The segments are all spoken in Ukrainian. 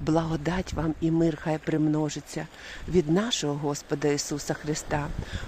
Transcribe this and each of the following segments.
Благодать вам і мир хай примножиться від нашого Господа Ісуса Христа.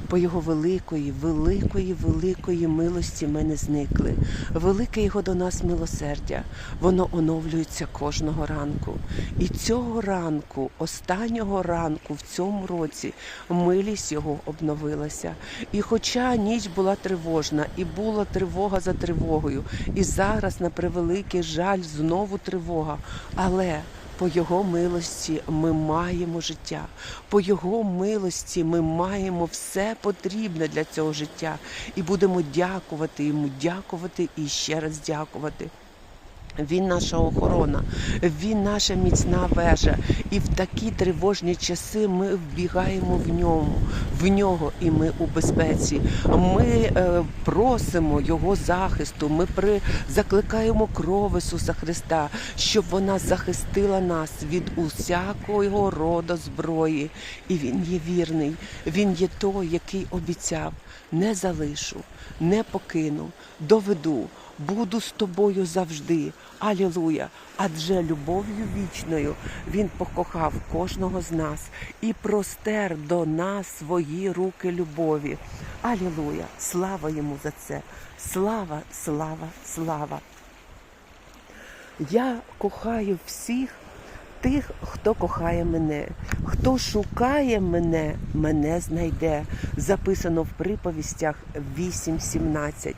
По Його великої, великої, великої милості ми не зникли. Велике Його до нас милосердя. Воно оновлюється кожного ранку. І цього ранку, останнього ранку в цьому році, милість Його обновилася. І хоча ніч була тривожна, і була тривога за тривогою, і зараз, на превеликий жаль, знову тривога. Але по Його милості ми маємо життя. По Його милості ми маємо все потрібне для цього життя. І будемо дякувати йому, дякувати і ще раз дякувати. Він наша охорона, він наша міцна вежа. І в такі тривожні часи ми вбігаємо в ньому, в нього, і ми у безпеці. Ми е, просимо Його захисту. Ми при закликаємо кров Ісуса Христа, щоб вона захистила нас від усякого роду зброї. І Він є вірний. Він є той, який обіцяв: не залишу, не покину, доведу. Буду з тобою завжди. Алілуя! Адже любов'ю вічною він покохав кожного з нас і простер до нас свої руки любові. Алілуя! Слава йому за це! Слава, слава, слава! Я кохаю всіх тих, хто кохає мене, хто шукає мене, мене знайде. Записано в приповістях 8.17.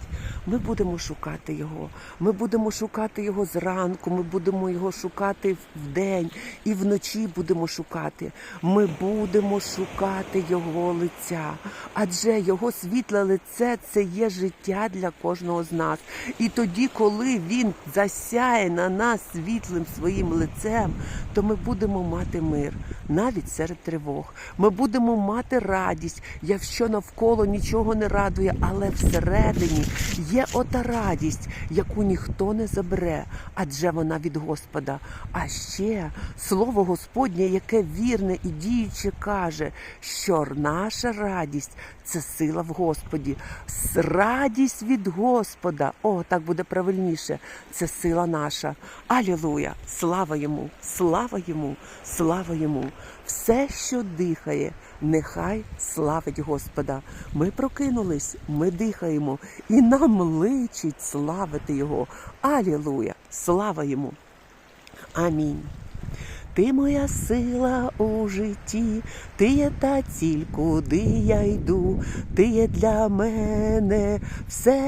Ми будемо шукати його. Ми будемо шукати його зранку. Ми будемо його шукати вдень і вночі будемо шукати. Ми будемо шукати його лиця, адже його світле лице це є життя для кожного з нас. І тоді, коли він засяє на нас світлим своїм лицем, то ми будемо мати мир навіть серед тривог. Ми будемо мати радість, якщо навколо нічого не радує, але всередині є ота радість, яку ніхто не забере, адже вона від Господа. А ще слово Господнє, яке вірне і діюче, каже, що наша радість це сила в Господі. Радість від Господа. О, так буде правильніше. Це сила наша. Алілуя! Слава йому! Слава йому! Слава йому! Все, що дихає, нехай славить Господа. Ми прокинулись, ми дихаємо, і нам личить славити Його. Алілуя! Слава йому! Амінь. Ти моя сила у житті, ти є та ціль, куди я йду, ти є для мене все.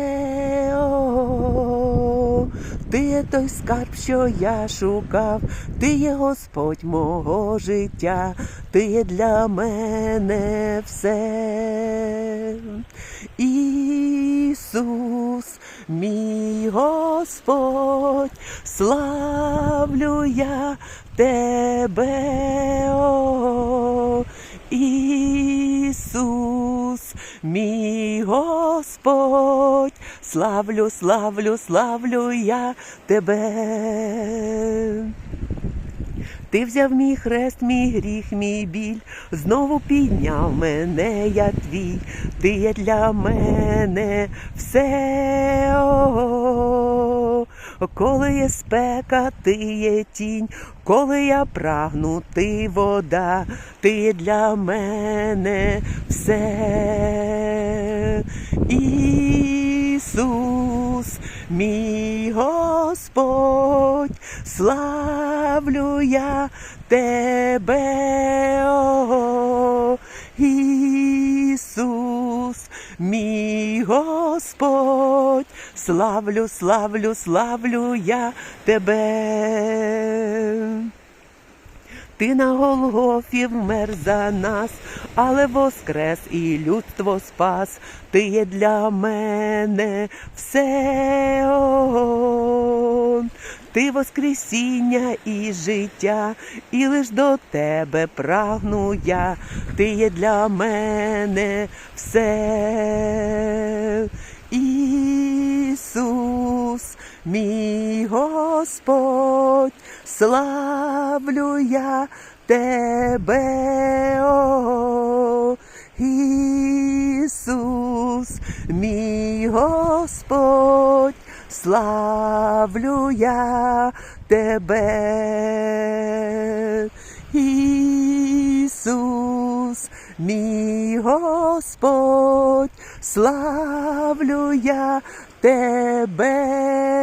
Ти є той скарб, що я шукав, ти є Господь мого життя, ти є для мене все. Ісус, мій Господь, славлю я тебе, о, Ісус, мій Господь, славлю, славлю, славлю я тебе. Ти взяв мій хрест, мій гріх, мій біль, знову підняв мене, я твій, ти є для мене все. О, коли є спека, ти є тінь, коли я прагну, ти вода, ти для мене все. Ісус, мій Господь, славлю я тебе, о, Ісус, мій Господь, славлю, славлю, славлю я тебе. Ти на Голгофі вмер за нас, але воскрес і людство спас. Ти є для мене все. Ти воскресіння і життя, і лиш до тебе прагну я. Ти є для мене все. Мій Господь, славлю я тебе, о, Ісус, мій Господь, славлю я тебе. Ісус, мій Господь, славлю я тебе,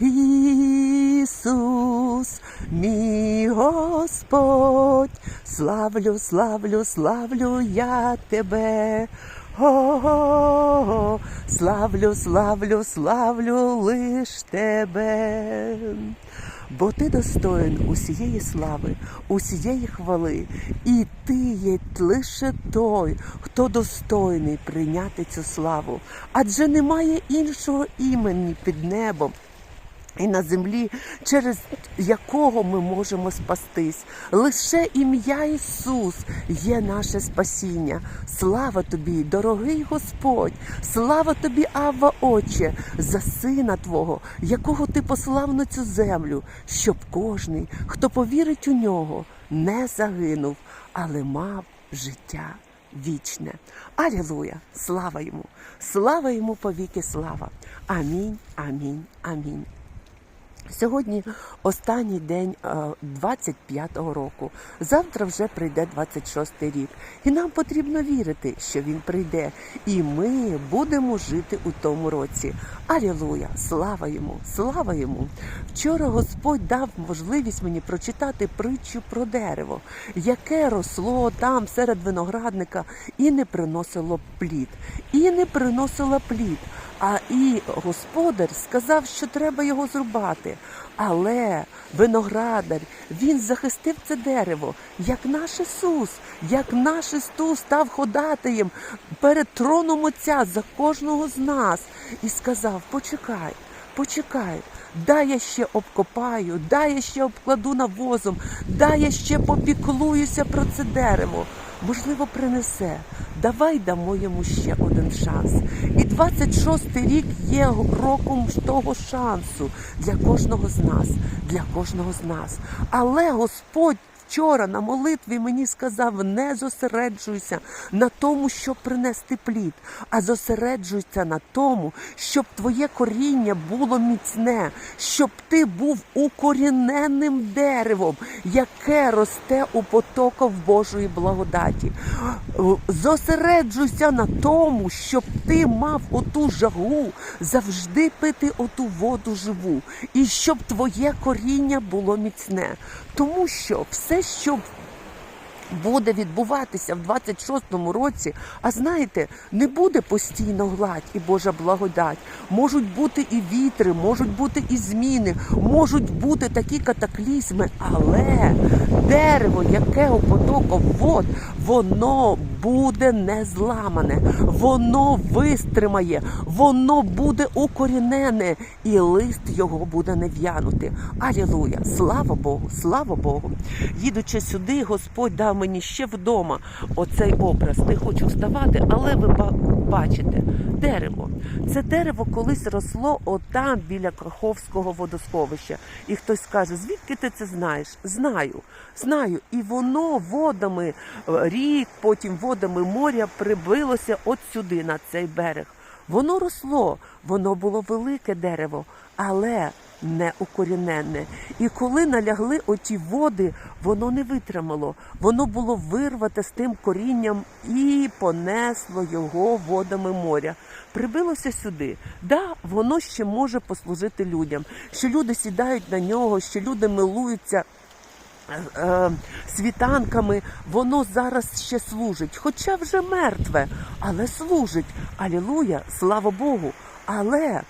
Ісус, мій Господь, славлю, славлю, славлю я тебе. О, славлю, славлю, славлю лиш тебе. Бо ти достоїн усієї слави, усієї хвали, і ти є лише той, хто достойний прийняти цю славу. Адже немає іншого імені під небом. І на землі, через якого ми можемо спастись. Лише ім'я Ісус є наше спасіння. Слава тобі, дорогий Господь! Слава тобі, Авва, Отче, за сина Твого, якого ти послав на цю землю, щоб кожний, хто повірить у нього, не загинув, але мав життя вічне. Алілуя! Слава йому! Слава йому повіки, слава! Амінь, амінь, амінь. Сьогодні останній день е, 25-го року. Завтра вже прийде 26-й рік. І нам потрібно вірити, що він прийде. І ми будемо жити у тому році. Алілуя! Слава йому! Слава йому! Вчора Господь дав можливість мені прочитати притчу про дерево, яке росло там серед виноградника і не приносило плід. І не приносило плід. А і господар сказав, що треба його зрубати. Але виноградар він захистив це дерево, як наш Ісус, як наш Ісус став ходатаєм перед троном Отця за кожного з нас і сказав: Почекай, почекай. Дай я ще обкопаю, дай я ще обкладу навозом, дай я ще попіклуюся про це дерево. Можливо, принесе. Давай дамо йому ще один шанс. І 26-й рік є роком того шансу для кожного з нас, для кожного з нас. Але Господь вчора на молитві мені сказав: не зосереджуйся на тому, щоб принести плід, а зосереджуйся на тому, щоб твоє коріння було міцне, щоб ти був укоріненним деревом, яке росте у потоках Божої благодаті. Зосереджуйся на тому, щоб ти мав оту жагу завжди пити оту воду живу, і щоб твоє коріння було міцне. Тому що все, що буде відбуватися в 26-му році, а знаєте, не буде постійно гладь і Божа благодать. Можуть бути і вітри, можуть бути і зміни, можуть бути такі катаклізми, але дерево, яке у потоках вод, воно буде не зламане, воно вистримає, воно буде укорінене, і лист його буде не в'янути. Алілуя! Слава Богу, слава Богу! Їдучи сюди, Господь дав мені ще вдома оцей образ. Не хочу вставати, але ви бачите дерево. Це дерево колись росло отам біля Каховського водосховища. І хтось скаже, звідки ти це знаєш? Знаю, знаю. І воно водами е, рік, потім водами моря прибилося от сюди, на цей берег. Воно росло, воно було велике дерево, але не укоріненне. І коли налягли оті води, воно не витримало. Воно було вирвате з тим корінням і понесло його водами моря. Прибилося сюди. Да, воно ще може послужити людям, що люди сідають на нього, що люди милуються світанками, воно зараз ще служить, хоча вже мертве, але служить. Алілуя, слава Богу. Але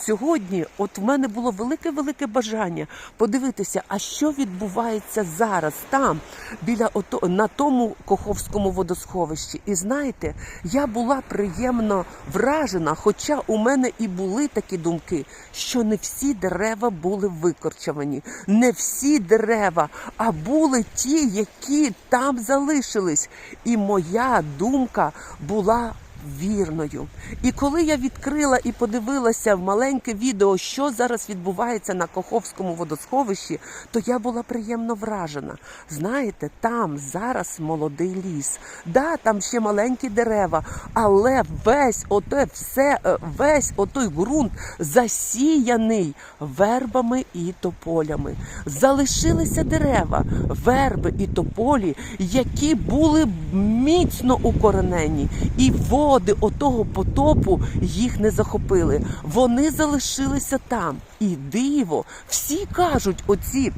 сьогодні, от в мене було велике-велике бажання подивитися, а що відбувається зараз там, біля ото, на тому Коховському водосховищі. І знаєте, я була приємно вражена, хоча у мене і були такі думки, що не всі дерева були викорчовані, не всі дерева, а були ті, які там залишились. І моя думка була вірною. І коли я відкрила і подивилася в маленьке відео, що зараз відбувається на Коховському водосховищі, то я була приємно вражена. Знаєте, там зараз молодий ліс. Да, там ще маленькі дерева, але весь оте все, е, весь отой ґрунт засіяний вербами і тополями. Залишилися дерева, верби і тополі, які були міцно укоренені, і води отого потопу їх не захопили. Вони залишилися там. І диво, всі кажуть, оці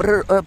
е,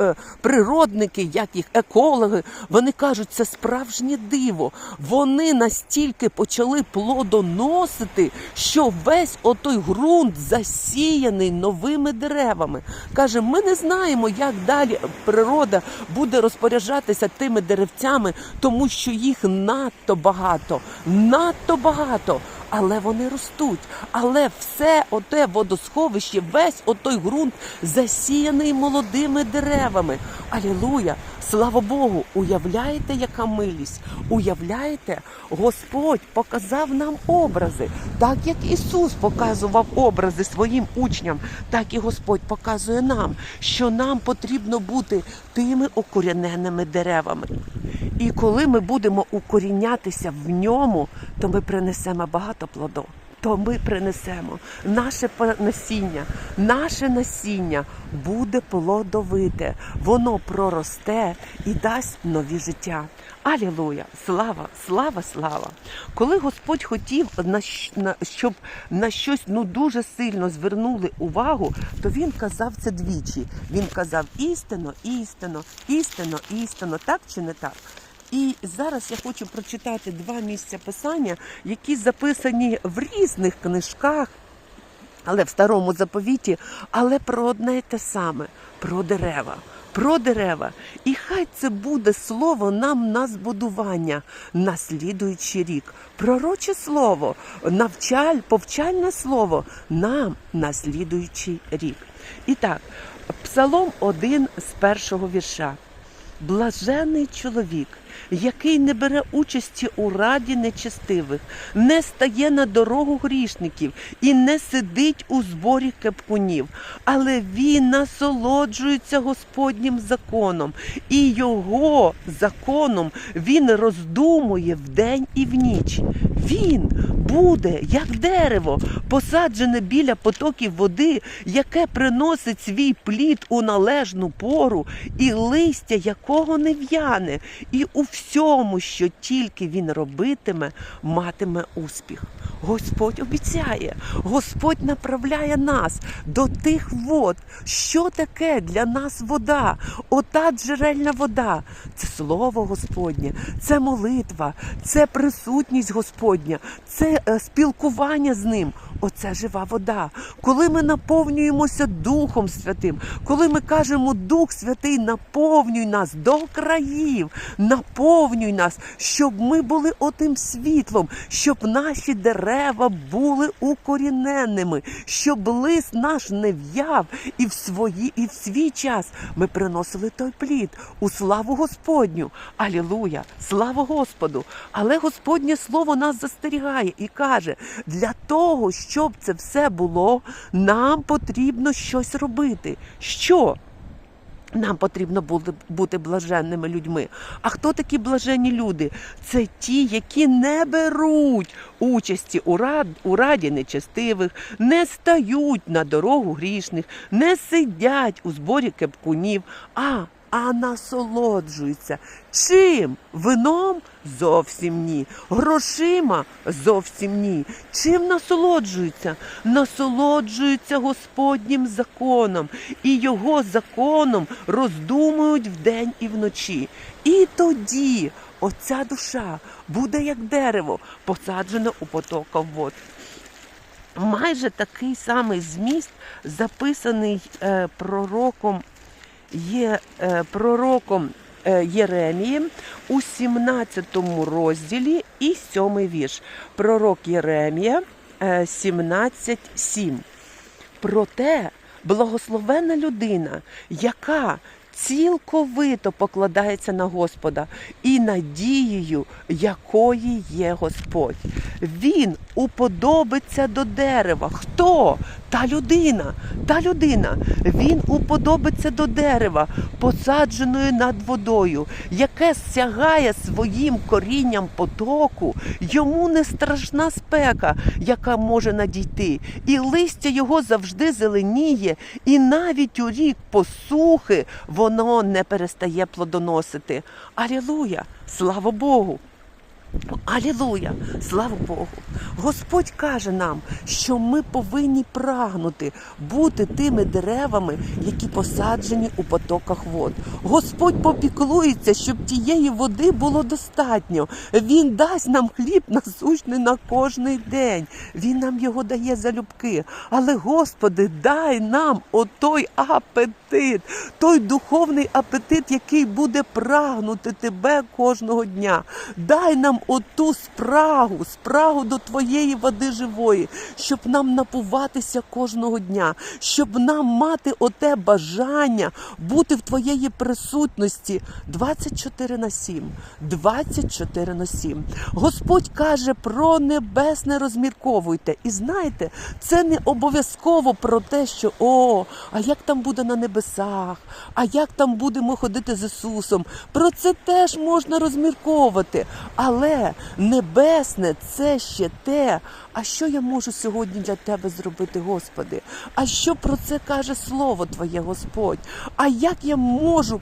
е, Природники, як їх екологи, вони кажуть, це справжнє диво. Вони настільки почали плодоносити, що весь отой ґрунт засіяний новими деревами. Каже, ми не знаємо, як далі природа буде розпоряджатися тими деревцями, тому що їх надто багато, надто багато. Але вони ростуть. Але все оте водосховище, весь отой ґрунт засіяний молодими деревами. Алілуя! Слава Богу! Уявляєте, яка милість? Уявляєте, Господь показав нам образи, так як Ісус показував образи своїм учням, так і Господь показує нам, що нам потрібно бути тими укоріненими деревами. І коли ми будемо укорінятися в ньому, то ми принесемо багато плодов. То ми принесемо наше насіння, наше насіння буде плодовите, воно проросте і дасть нові життя. Алілуя! Слава, слава, слава! Коли Господь хотів, щоб на щось ну дуже сильно звернули увагу, то він казав це двічі. Він казав істинно, істинно, істинно, істинно, так чи не так? І зараз я хочу прочитати два місця писання, які записані в різних книжках, але в старому заповіті, але про одне й те саме про дерева. Про дерева. І хай це буде слово нам на збудування на слідуючий рік. Пророче слово, навчаль, повчальне слово нам на слідуючий рік. І так, Псалом 1 з першого вірша. Блажений чоловік, який не бере участі у раді нечестивих, не стає на дорогу грішників і не сидить у зборі кепкунів, але він насолоджується Господнім законом, і його законом він роздумує вдень і в ніч. Він буде як дерево, посаджене біля потоків води, яке приносить свій плід у належну пору, і листя якого не в'яне, і у всьому, що тільки він робитиме, матиме успіх. Господь обіцяє, Господь направляє нас до тих вод. Що таке для нас вода? Ота джерельна вода. Це слово Господнє, це молитва, це присутність Господня, це е, спілкування з ним. Оце жива вода. Коли ми наповнюємося Духом Святим, коли ми кажемо Дух Святий, наповнюй нас до країв, наповнюй нас, щоб ми були отим світлом, щоб наші дерева були укоріненними, щоб лист наш не в'яв, і в свої, і в свій час ми приносили той плід у славу Господню. Алілуя! Слава Господу! Але Господнє слово нас застерігає і каже: для того, щоб це все було, нам потрібно щось робити. Що? Нам потрібно бути, блаженними людьми. А хто такі блаженні люди? Це ті, які не беруть участі у, рад, у раді нечестивих, не стають на дорогу грішних, не сидять у зборі кепкунів, а, а насолоджуються. Чим? Вином? Зовсім ні. Грошима? Зовсім ні. Чим насолоджуються? Насолоджуються Господнім законом, і його законом роздумують вдень і вночі. І тоді оця душа буде як дерево, посаджене у потоках вод. Майже такий самий зміст записаний е, пророком є е, пророком е, Єремієм у 17 розділі і 7 вірш. Пророк Єремія е, 17.7. Проте благословена людина, яка цілковито покладається на Господа і надією, якої є Господь. Він уподобиться до дерева. Хто? Та людина, та людина. Він уподобиться до дерева, посадженої над водою, яке сягає своїм корінням потоку, йому не страшна спека, яка може надійти, і листя його завжди зеленіє, і навіть у рік посухи воно не перестає плодоносити. Алілуя! Слава Богу! Алілуя! Слава Богу! Господь каже нам, що ми повинні прагнути бути тими деревами, які посаджені у потоках вод. Господь попіклується, щоб тієї води було достатньо. Він дасть нам хліб насущний на кожний день. Він нам його дає залюбки. Але, Господи, дай нам отой апетит, той духовний апетит, який буде прагнути Тебе кожного дня. Дай нам оту спрагу, спрагу до Твоєї води живої, щоб нам напуватися кожного дня, щоб нам мати оте бажання бути в Твоєї присутності 24 на 7. 24 на 7. Господь каже про небесне розмірковуйте. І знаєте, це не обов'язково про те, що о, а як там буде на небесах, а як там будемо ходити з Ісусом. Про це теж можна розмірковувати. Але небесне це ще те, а що я можу сьогодні для тебе зробити, Господи? А що про це каже Слово Твоє, Господь? А як я можу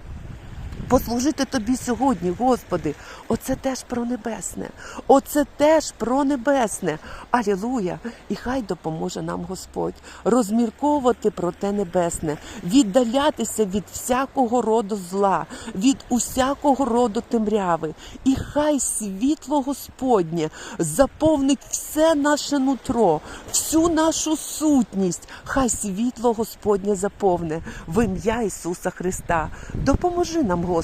послужити тобі сьогодні, Господи. Оце теж про небесне. Оце теж про небесне. Алілуя! І хай допоможе нам Господь розмірковувати про те небесне, віддалятися від всякого роду зла, від усякого роду темряви. І хай світло Господнє заповнить все наше нутро, всю нашу сутність. Хай світло Господнє заповне в ім'я Ісуса Христа. Допоможи нам, Господи,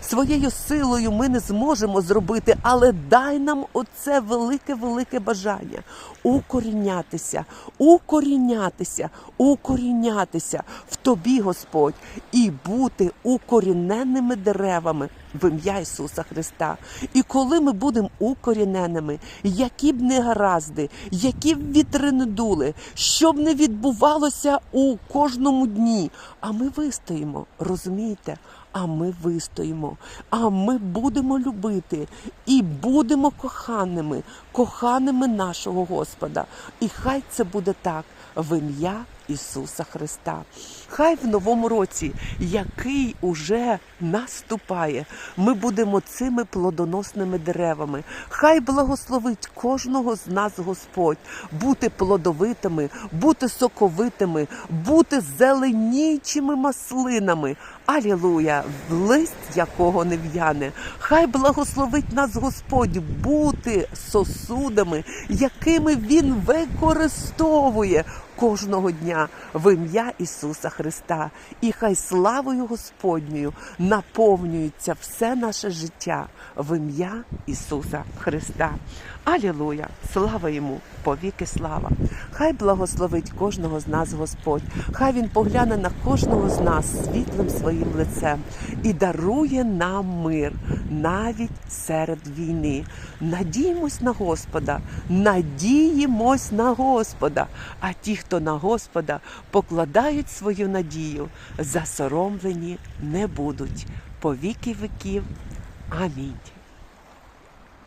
своєю силою ми не зможемо зробити, але дай нам оце велике, велике бажання укорінятися, укорінятися, укорінятися в Тобі, Господь, і бути укоріненими деревами в ім'я Ісуса Христа. І коли ми будемо укоріненими, які б не гаразди, які б вітри не дули, що б не відбувалося у кожному дні, а ми вистоїмо, розумієте? А ми вистоїмо, а ми будемо любити і будемо коханими, коханими нашого Господа. І хай це буде так в ім'я Ісуса Христа. Хай в новому році, який уже наступає, ми будемо цими плодоносними деревами. Хай благословить кожного з нас Господь бути плодовитими, бути соковитими, бути зеленічими маслинами. Алілуя, лист якого не в'яне. Хай благословить нас Господь бути сосудами, якими Він використовує кожного дня в ім'я Ісуса Христа. І хай славою Господньою наповнюється все наше життя в ім'я Ісуса Христа. Алілуя! Слава йому! Повіки слава! Хай благословить кожного з нас Господь, хай Він погляне на кожного з нас світлим своїм лицем і дарує нам мир навіть серед війни. Надіємось на Господа, надіємось на Господа. А ті, хто на Господа покладають свою надію, засоромлені не будуть. По віки віків. Амінь.